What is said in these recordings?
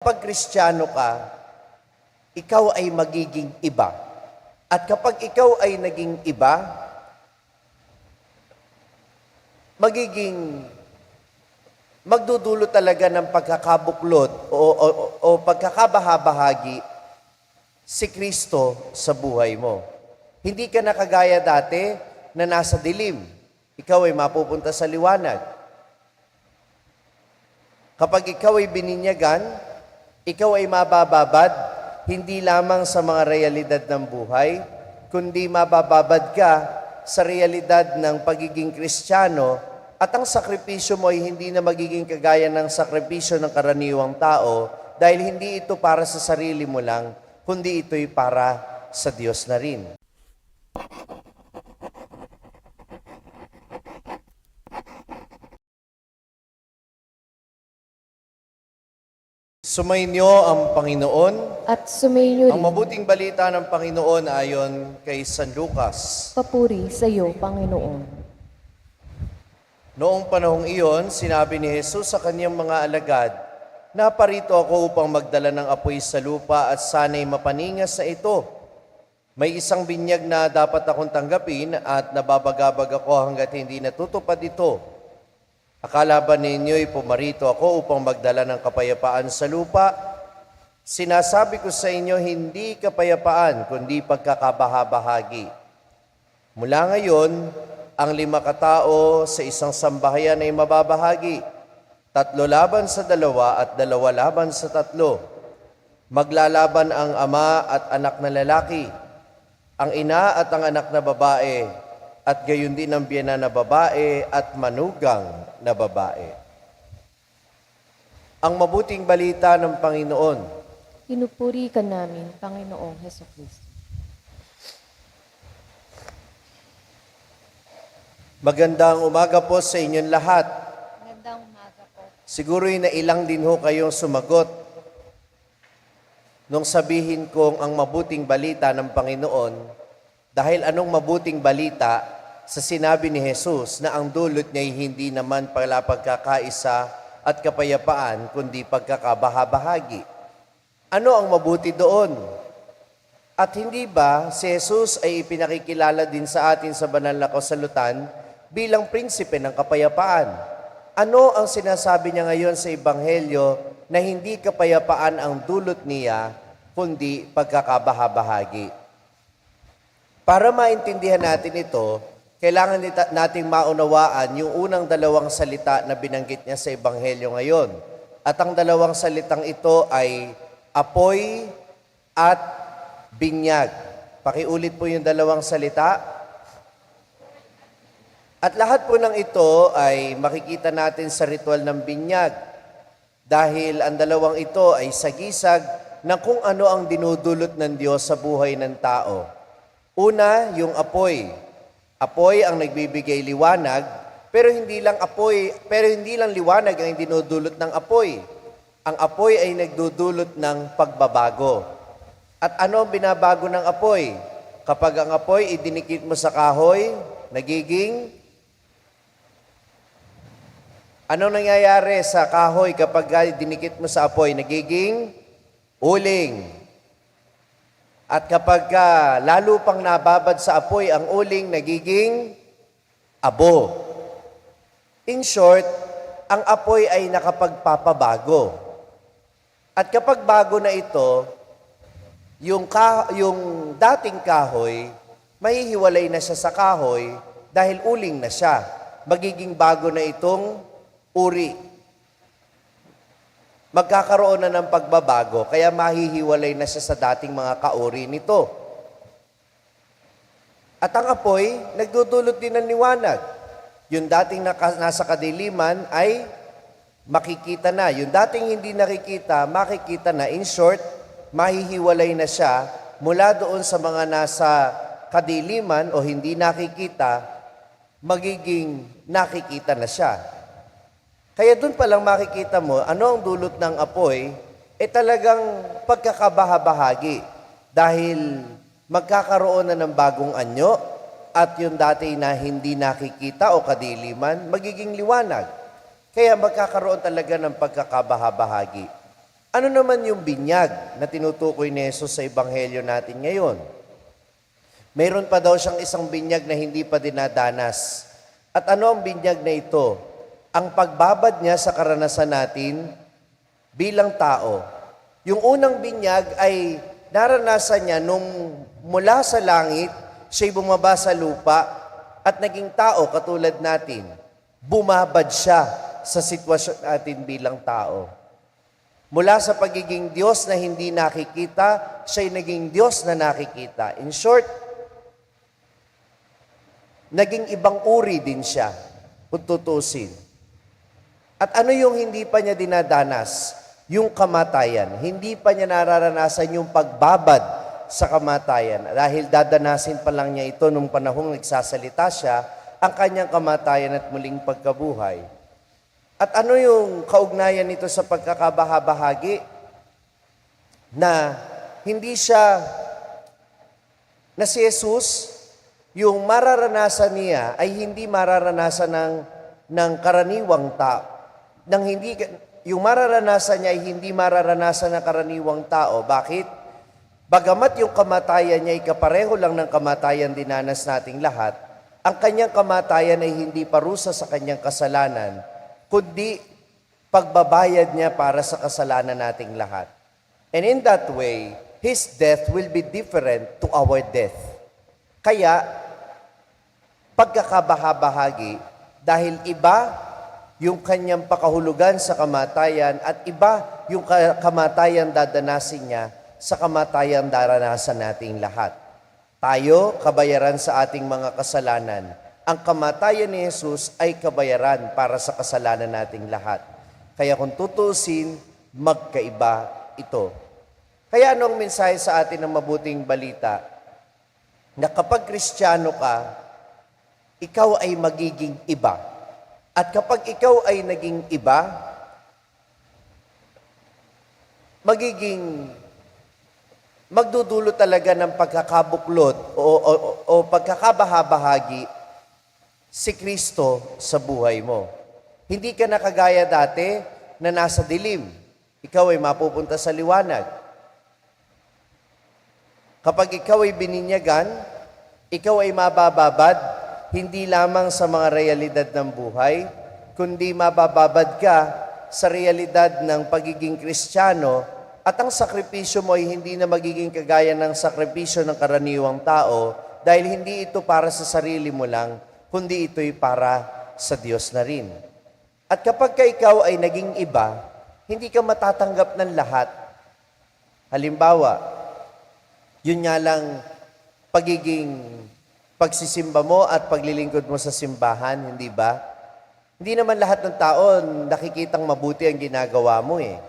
Kapag kristyano ka, ikaw ay magiging iba. At kapag ikaw ay naging iba, magiging magdudulo talaga ng pagkakabuklod o, o, o pagkakabahabahagi si Kristo sa buhay mo. Hindi ka nakagaya dati na nasa dilim. Ikaw ay mapupunta sa liwanag. Kapag ikaw ay bininyagan, ikaw ay mabababad hindi lamang sa mga realidad ng buhay, kundi mabababad ka sa realidad ng pagiging kristyano at ang sakripisyo mo ay hindi na magiging kagaya ng sakripisyo ng karaniwang tao dahil hindi ito para sa sarili mo lang, kundi ito'y para sa Diyos na rin. Sumainyo ang Panginoon. At Ang rin mabuting balita ng Panginoon ayon kay San Lucas. papuri sa iyo, Panginoon. Noong panahong iyon, sinabi ni Jesus sa kanyang mga alagad, Naparito ako upang magdala ng apoy sa lupa at sana'y mapaningas sa ito. May isang binyag na dapat akong tanggapin at nababagabag ako hanggat hindi natutupad ito. Akala ba ninyo'y pumarito ako upang magdala ng kapayapaan sa lupa? Sinasabi ko sa inyo, hindi kapayapaan, kundi pagkakabahabahagi. Mula ngayon, ang lima katao sa isang sambahayan ay mababahagi. Tatlo laban sa dalawa at dalawa laban sa tatlo. Maglalaban ang ama at anak na lalaki, ang ina at ang anak na babae, at gayon din ang biyana na babae at manugang na babae. Ang mabuting balita ng Panginoon. Pinupuri ka namin, Panginoong Heso Kristo. Magandang umaga po sa inyong lahat. Magandang umaga po. Siguro'y nailang din ho kayong sumagot nung sabihin kong ang mabuting balita ng Panginoon dahil anong mabuting balita sa sinabi ni Jesus na ang dulot niya ay hindi naman pala pagkakaisa at kapayapaan kundi pagkakabahabahagi. Ano ang mabuti doon? At hindi ba si Jesus ay ipinakikilala din sa atin sa banal na kasalutan bilang prinsipe ng kapayapaan? Ano ang sinasabi niya ngayon sa Ebanghelyo na hindi kapayapaan ang dulot niya, kundi pagkakabahabahagi? Para maintindihan natin ito, kailangan nating maunawaan yung unang dalawang salita na binanggit niya sa Ebanghelyo ngayon. At ang dalawang salitang ito ay apoy at binyag. Pakiulit po yung dalawang salita. At lahat po ng ito ay makikita natin sa ritual ng binyag. Dahil ang dalawang ito ay sagisag ng kung ano ang dinudulot ng Diyos sa buhay ng tao. Una, yung apoy. Apoy ang nagbibigay liwanag, pero hindi lang apoy, pero hindi lang liwanag ang dinudulot ng apoy. Ang apoy ay nagdudulot ng pagbabago. At ano ang binabago ng apoy? Kapag ang apoy idinikit mo sa kahoy, nagiging ano nangyayari sa kahoy kapag dinikit mo sa apoy? Nagiging uling. At kapag ah, lalo pang nababad sa apoy ang uling, nagiging abo. In short, ang apoy ay nakapagpapabago. At kapag bago na ito, yung, ka, yung dating kahoy, mahihiwalay na siya sa kahoy dahil uling na siya. Magiging bago na itong uri. Magkakaroon na ng pagbabago, kaya mahihiwalay na siya sa dating mga kauri nito. At ang apoy, nagdudulot din ng liwanag. Yung dating nasa kadiliman ay makikita na. Yung dating hindi nakikita, makikita na. In short, mahihiwalay na siya mula doon sa mga nasa kadiliman o hindi nakikita, magiging nakikita na siya. Kaya doon pa lang makikita mo, ano ang dulot ng apoy, eh talagang pagkakabahabahagi. Dahil magkakaroon na ng bagong anyo at yung dati na hindi nakikita o kadiliman, magiging liwanag. Kaya magkakaroon talaga ng pagkakabahabahagi. Ano naman yung binyag na tinutukoy ni Jesus sa Ebanghelyo natin ngayon? Mayroon pa daw siyang isang binyag na hindi pa dinadanas. At ano ang binyag na ito? Ang pagbabad niya sa karanasan natin bilang tao. Yung unang binyag ay naranasan niya nung mula sa langit, siya'y bumaba sa lupa at naging tao katulad natin. Bumabad siya sa sitwasyon natin bilang tao. Mula sa pagiging Diyos na hindi nakikita, siya'y naging Diyos na nakikita. In short, naging ibang uri din siya, kung tutusin. At ano yung hindi pa niya dinadanas? Yung kamatayan. Hindi pa niya nararanasan yung pagbabad sa kamatayan. Dahil dadanasin pa lang niya ito nung panahong nagsasalita siya, ang kanyang kamatayan at muling pagkabuhay. At ano yung kaugnayan nito sa pagkakabahabahagi? Na hindi siya, na si Jesus, yung mararanasan niya ay hindi mararanasan ng, ng karaniwang tao. Nang hindi, yung mararanasan niya ay hindi mararanasan ng karaniwang tao. Bakit? Bagamat yung kamatayan niya ay kapareho lang ng kamatayan dinanas nating lahat, ang kanyang kamatayan ay hindi parusa sa kanyang kasalanan, kundi pagbabayad niya para sa kasalanan nating lahat. And in that way, His death will be different to our death. Kaya, pagkakabahabahagi, dahil iba yung kanyang pakahulugan sa kamatayan at iba yung ka- kamatayan dadanasin niya sa kamatayan daranasan nating lahat. Tayo, kabayaran sa ating mga kasalanan. Ang kamatayan ni Jesus ay kabayaran para sa kasalanan nating lahat. Kaya kung tutusin, magkaiba ito. Kaya anong mensahe sa atin ng mabuting balita? Na kapag kristyano ka, ikaw ay magiging iba. At kapag ikaw ay naging iba, magiging magdudulo talaga ng pagkakabuklod o, o, o pagkakabahabahagi si Kristo sa buhay mo. Hindi ka nakagaya dati na nasa dilim. Ikaw ay mapupunta sa liwanag. Kapag ikaw ay bininyagan, ikaw ay mabababad hindi lamang sa mga realidad ng buhay, kundi mabababad ka sa realidad ng pagiging kristyano at ang sakripisyo mo ay hindi na magiging kagaya ng sakripisyo ng karaniwang tao dahil hindi ito para sa sarili mo lang, kundi ito'y para sa Diyos na rin. At kapag ka ikaw ay naging iba, hindi ka matatanggap ng lahat. Halimbawa, yun nga lang pagiging pagsisimba mo at paglilingkod mo sa simbahan, hindi ba? Hindi naman lahat ng tao nakikitang mabuti ang ginagawa mo eh.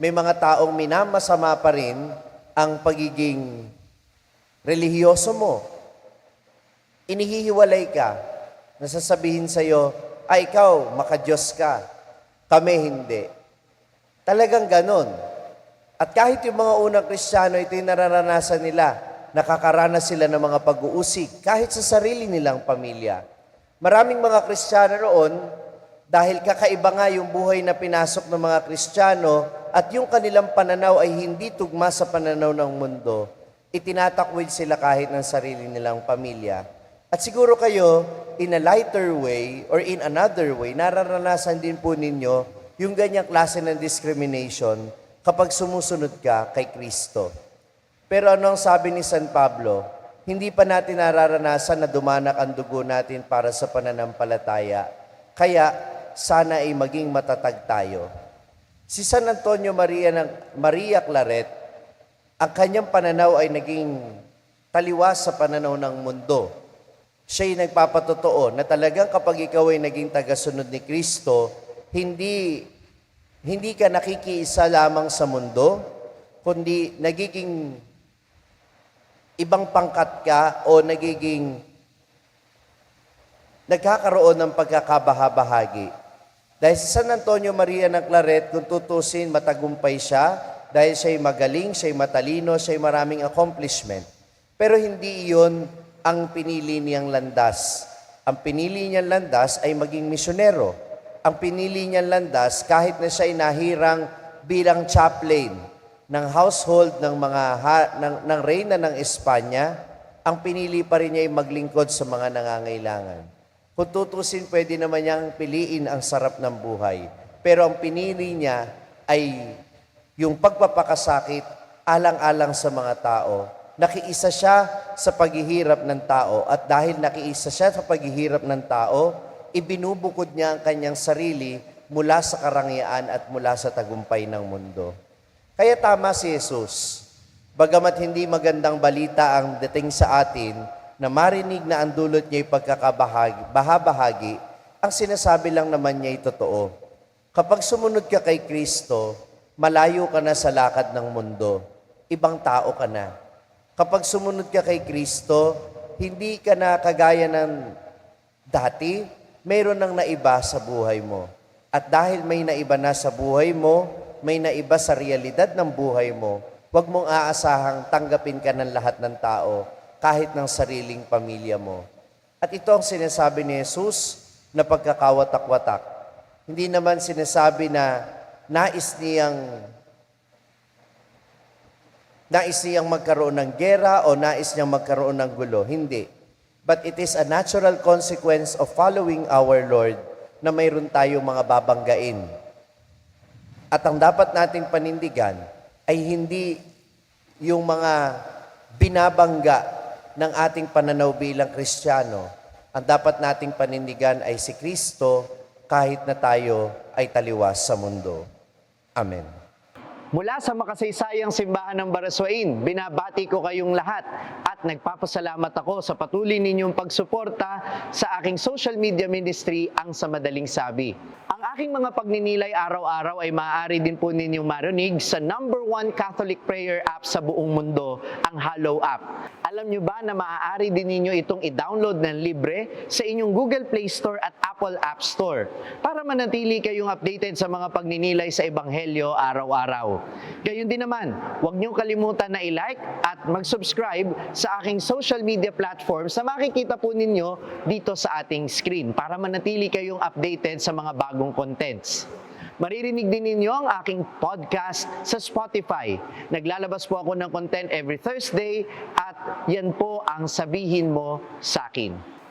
May mga taong minamasama pa rin ang pagiging relihiyoso mo. Inihihiwalay ka. Nasasabihin sa'yo, ay ikaw, makadiyos ka. Kami hindi. Talagang ganon. At kahit yung mga unang kristyano, ito yung nararanasan nila nakakaranas sila ng mga pag-uusig kahit sa sarili nilang pamilya. Maraming mga Kristiyano roon, dahil kakaiba nga yung buhay na pinasok ng mga Kristiyano at yung kanilang pananaw ay hindi tugma sa pananaw ng mundo, itinatakwid sila kahit ng sarili nilang pamilya. At siguro kayo, in a lighter way or in another way, nararanasan din po ninyo yung ganyang klase ng discrimination kapag sumusunod ka kay Kristo. Pero ano ang sabi ni San Pablo? Hindi pa natin nararanasan na dumanak ang dugo natin para sa pananampalataya. Kaya sana ay maging matatag tayo. Si San Antonio Maria ng Maria Claret, ang kanyang pananaw ay naging taliwas sa pananaw ng mundo. Siya'y nagpapatotoo na talagang kapag ikaw ay naging tagasunod ni Kristo, hindi hindi ka nakikiisa lamang sa mundo, kundi nagiging ibang pangkat ka o nagiging nagkakaroon ng pagkakabahabahagi. Dahil si San Antonio Maria ng Claret, kung tutusin, matagumpay siya dahil siya'y magaling, siya'y matalino, siya'y maraming accomplishment. Pero hindi iyon ang pinili niyang landas. Ang pinili niyang landas ay maging misyonero. Ang pinili niyang landas, kahit na siya'y nahirang bilang chaplain ng household ng mga ha- ng, ng reyna ng Espanya, ang pinili pa rin niya ay maglingkod sa mga nangangailangan. Kung tutusin, pwede naman niyang piliin ang sarap ng buhay. Pero ang pinili niya ay yung pagpapakasakit alang-alang sa mga tao. Nakiisa siya sa paghihirap ng tao at dahil nakiisa siya sa paghihirap ng tao, ibinubukod niya ang kanyang sarili mula sa karangyaan at mula sa tagumpay ng mundo. Kaya tama si Jesus. Bagamat hindi magandang balita ang dating sa atin na marinig na ang dulot niya ay pagkakabahagi, bahabahagi, ang sinasabi lang naman niya ay totoo. Kapag sumunod ka kay Kristo, malayo ka na sa lakad ng mundo. Ibang tao ka na. Kapag sumunod ka kay Kristo, hindi ka na kagaya ng dati, mayroon nang naiba sa buhay mo. At dahil may naiba na sa buhay mo, may naiba sa realidad ng buhay mo, huwag mong aasahang tanggapin ka ng lahat ng tao, kahit ng sariling pamilya mo. At ito ang sinasabi ni Jesus na pagkakawatak-watak. Hindi naman sinasabi na nais niyang nais niyang magkaroon ng gera o nais niyang magkaroon ng gulo. Hindi. But it is a natural consequence of following our Lord na mayroon tayong mga babanggain. At ang dapat nating panindigan ay hindi yung mga binabangga ng ating pananaw bilang Kristiyano. Ang dapat nating panindigan ay si Kristo kahit na tayo ay taliwas sa mundo. Amen. Mula sa makasaysayang simbahan ng Baraswain, binabati ko kayong lahat at nagpapasalamat ako sa patuloy ninyong pagsuporta sa aking social media ministry, ang sa madaling sabi. Ang aking mga pagninilay araw-araw ay maaari din po ninyong marinig sa number one Catholic prayer app sa buong mundo, ang Hallow app. Alam nyo ba na maaari din ninyo itong i-download ng libre sa inyong Google Play Store at Apple App Store para manatili kayong updated sa mga pagninilay sa Ebanghelyo araw-araw. Gayun din naman, huwag niyong kalimutan na i-like at mag-subscribe sa aking social media platforms na makikita po ninyo dito sa ating screen para manatili kayong updated sa mga bagong contents. Maririnig din ninyo ang aking podcast sa Spotify. Naglalabas po ako ng content every Thursday at yan po ang sabihin mo sa akin.